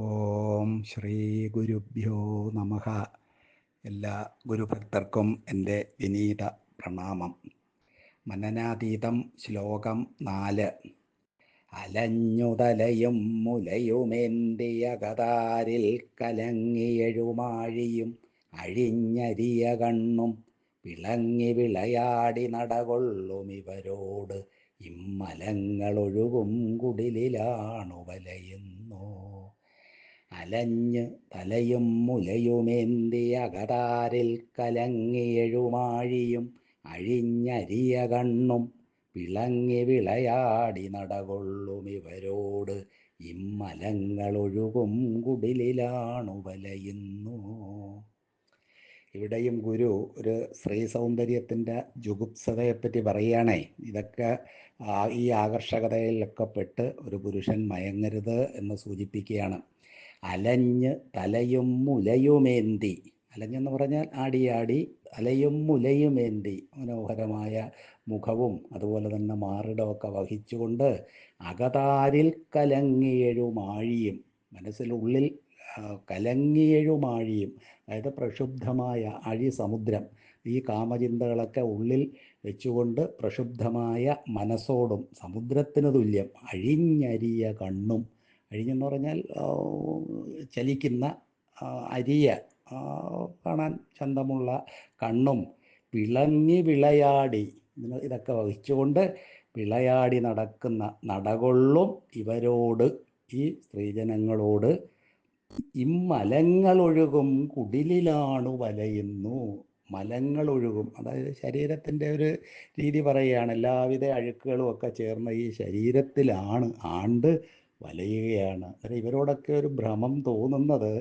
ഓം ശ്രീ ഗുരുഭ്യോ നമ. എല്ലാ ഗുരുഭക്തർക്കും എന്റെ വിനീത പ്രണാമം. മനനാതീതം ശ്ലോകം നാല്. അലഞ്ഞുതലയും മുലയുമേന്തിയ കതാരിൽ കലങ്ങിയെഴുമാഴിയും അഴിഞ്ഞരിയ കണ്ണും വിളങ്ങി വിളയാടി നടകൊള്ളും ഇവരോട്. ഇമ്മലങ്ങളൊഴുകും കുടിലിലാണു വലയുന്നു അലഞ്ഞ് തലയും മുലയുമേന്തിയ കതാരിൽ കലങ്ങിയെഴുമാഴിയും അഴിഞ്ഞരിയ കണ്ണും വിളങ്ങി വിളയാടി നടകൊള്ളും ഇവരോട്. ഇമ്മലങ്ങളൊഴുകും കുടിലിലാണു വലയുന്നു. ഇവിടെയും ഗുരു ഒരു സ്ത്രീ സൗന്ദര്യത്തിന്റെ ജുഗുപ്സതയെപ്പറ്റി പറയുകയാണേ. ഇതൊക്കെ ഈ ആകർഷകതയിലൊക്കെ പെട്ട് ഒരു പുരുഷൻ മയങ്ങരുത് എന്ന് സൂചിപ്പിക്കുകയാണ്. അലഞ്ഞ് തലയും മുലയുമേന്തി. അലഞ്ഞെന്ന് പറഞ്ഞാൽ ആടിയാടി അലയും മുലയുമേന്തി. മനോഹരമായ മുഖവും അതുപോലെ തന്നെ മാറിടമൊക്കെ വഹിച്ചുകൊണ്ട് അകതാരിൽ കലങ്ങിയഴുമാഴിയും മനസ്സിലുള്ളിൽ കലങ്ങിയഴുമാഴിയും അതായത് പ്രക്ഷുബ്ധമായ അഴി സമുദ്രം ഈ കാമചിന്തകളൊക്കെ ഉള്ളിൽ വെച്ചുകൊണ്ട് പ്രക്ഷുബ്ധമായ മനസ്സോടും സമുദ്രത്തിന് തുല്യം അഴിഞ്ഞരിയ കണ്ണും അഴിഞ്ഞെന്ന് പറഞ്ഞാൽ ചലിക്കുന്ന അരിയ കാണാൻ ചന്തമുള്ള കണ്ണും വിളങ്ങി വിളയാടി. ഇതൊക്കെ വഹിച്ചുകൊണ്ട് വിളയാടി നടക്കുന്ന നടകൊള്ളും ഇവരോട് ഈ സ്ത്രീജനങ്ങളോട്. ഇമ്മലങ്ങളൊഴുകും കുടിലിലാണു വലയുന്നു. മലങ്ങളൊഴുകും. അതായത് ശരീരത്തിന്റെ ഒരു രീതി പറയുകയാണ്. എല്ലാവിധ അഴുക്കുകളും ഒക്കെ ചേർന്ന ഈ ശരീരത്തിലാണ് ആണ്ട് വലയുകയാണ്. അന്നേരം ഇവരോടൊക്കെ ഒരു ഭ്രമം തോന്നുന്നത്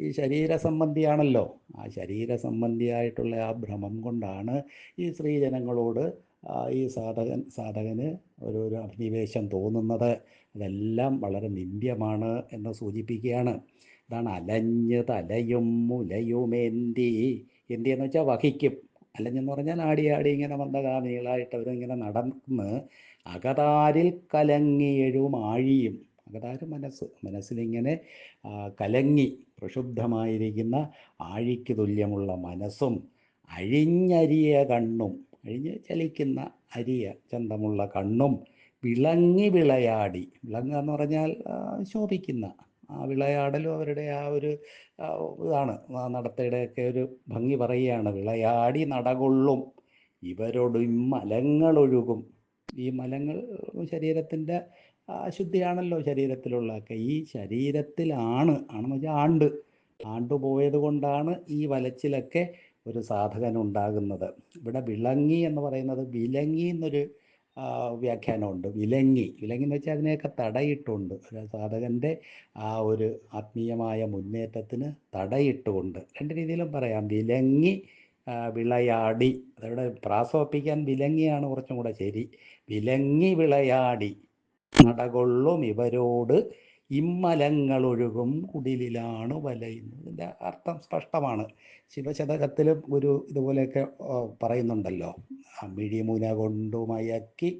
ഈ ശരീര സംബന്ധിയാണല്ലോ ആ ശരീര സംബന്ധിയായിട്ടുള്ള ആ ഭ്രമം കൊണ്ടാണ് ഈ സ്ത്രീജനങ്ങളോട് ഈ സാധകൻ സാധകന് ഒരു ഒരു അഭിനിവേശം തോന്നുന്നത്. അതെല്ലാം വളരെ നിന്ദ്യമാണ് എന്ന് സൂചിപ്പിക്കുകയാണ്. അതാണ് അലഞ്ഞ് തലയും മുലയുമേന്തി. എന്തി എന്ന് വെച്ചാൽ വഹിക്കും. അലഞ്ഞെന്ന് പറഞ്ഞാൽ ആടി ആടി ഇങ്ങനെ മന്ദഗാമികളായിട്ട് അവരിങ്ങനെ നടന്ന് അകതാരിൽ കലങ്ങിയഴും ആഴിയും അകതാര് മനസ്സ്. മനസ്സിലിങ്ങനെ കലങ്ങി പ്രക്ഷുബ്ധമായിരിക്കുന്ന ആഴിക്ക് തുല്യമുള്ള മനസ്സും അഴിഞ്ഞരിയ കണ്ണും അഴിഞ്ഞ് ചലിക്കുന്ന അരിയ ചന്തമുള്ള കണ്ണും വിളങ്ങി വിളയാടി. വിളങ്ങുക എന്ന് പറഞ്ഞാൽ ശോഭിക്കുന്ന ആ വിളയാടലും അവരുടെ ആ ഒരു ഇതാണ്. നടത്തയുടെയൊക്കെ ഒരു ഭംഗി പറയുകയാണ് വിളയാടി നടകൊള്ളും ഇവരോടും മലങ്ങളൊഴുകും. ഈ മലങ്ങൾ ശരീരത്തിന്റെ അശുദ്ധിയാണല്ലോ ശരീരത്തിലുള്ളതൊക്കെ. ഈ ശരീരത്തിലാണ് ആണെന്ന് വെച്ചാൽ ആണ്ട്. ആണ്ടുപോയത് കൊണ്ടാണ് ഈ വലച്ചിലൊക്കെ ഒരു സാധകൻ ഉണ്ടാകുന്നത്. ഇവിടെ വിളങ്ങി എന്ന് പറയുന്നത് വിലങ്ങി എന്നൊരു വ്യാഖ്യാനമുണ്ട്. വിലങ്ങി. വിലങ്ങി എന്ന് വെച്ചാൽ അതിനെയൊക്കെ തടയിട്ടുണ്ട് ഒരു സാധകന്റെ ആ ഒരു ആത്മീയമായ മുന്നേറ്റത്തിന് തടയിട്ടുകൊണ്ട്. രണ്ട് രീതിയിലും പറയാം. വിലങ്ങി വിളയാടി. അതവിടെ പ്രാസോപ്പിക്കാൻ വിലങ്ങിയാണ് കുറച്ചും കൂടെ ശരി. വിലങ്ങി വിളയാടി. നടകൊള്ളും ഇവരോട്. ഇമ്മലങ്ങളൊഴുകും കുടിലിലാണ് വലയുന്നത്. ഇതിന്റെ അർത്ഥം സ്പഷ്ടമാണ്. ശിവശതകത്തിലും ഒരു ഇതുപോലെയൊക്കെ പറയുന്നുണ്ടല്ലോ. മിഴിമുന കൊണ്ടു മയക്കി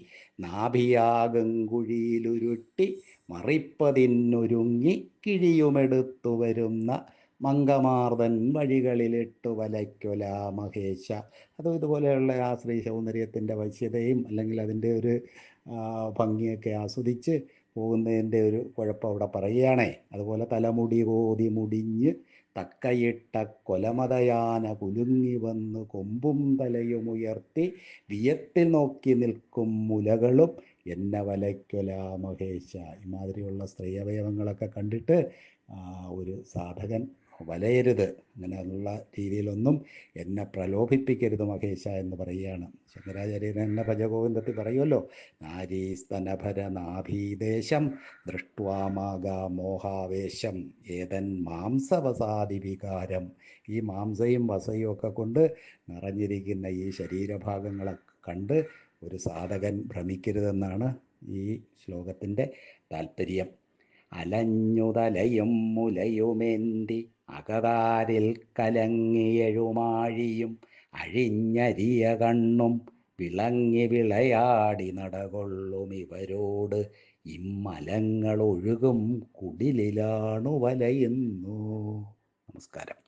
നാഭിയാകും കുഴിയിലുരുട്ടി മറിപ്പതിനൊരുങ്ങി കിഴിയുമെടുത്തു വരുന്ന മങ്കമാർദൻ വഴികളിലിട്ടു വലയ്ക്കൊല മഹേശ അതും ഇതുപോലെയുള്ള ആ ശ്രീ സൗന്ദര്യത്തിന്റെ വശ്യതയും അല്ലെങ്കിൽ അതിന്റെ ഒരു ഭംഗിയൊക്കെ ആസ്വദിച്ച് പോകുന്നതിന്റെ ഒരു കുഴപ്പം അവിടെ പറയുകയാണേ. അതുപോലെ തലമുടി കോതി മുടിഞ്ഞ് തക്കയിട്ട കൊലമതയാന കുലുങ്ങി വന്ന് കൊമ്പും തലയും ഉയർത്തി വിയത്തിൽ നോക്കി നിൽക്കും മുലകളും എന്നെ വലയ്ക്കൊല മഹേശ. ഇമാതിരിയുള്ള സ്ത്രീ അവയവങ്ങളൊക്കെ കണ്ടിട്ട് ഒരു സാധകൻ വലയരുത്. അങ്ങനെയുള്ള രീതിയിലൊന്നും എന്നെ പ്രലോഭിപ്പിക്കരുത് മഹേശ എന്ന് പറയുകയാണ്. ശങ്കരാചാര്യൻ എന്നെ ഭജഗോവിന്ദത്തിൽ പറയുമല്ലോ നാരീസ്തനഭരനാഭീദേശം നാഭീദേശം ദൃഷ്ട്വാമാക മോഹാവേശം ഏതൻ മാംസവസാദി വികാരം ഈ മാംസയും വസയും ഒക്കെ കൊണ്ട് നിറഞ്ഞിരിക്കുന്ന ഈ ശരീരഭാഗങ്ങളെ കണ്ട് ഒരു സാധകൻ ഭ്രമിക്കരുതെന്നാണ് ഈ ശ്ലോകത്തിന്റെ താല്പര്യം. അലഞ്ഞുതലയും മുലയുമേന്തി അകതാരിൽ കലങ്ങിയഴുമാഴിയും അഴിഞ്ഞരിയ കണ്ണും വിളങ്ങി വിളയാടി നടകൊള്ളും ഇവരോട്. ഇമ്മലങ്ങളൊഴുകും കുടിലിലാണു വലയുന്നു. നമസ്കാരം.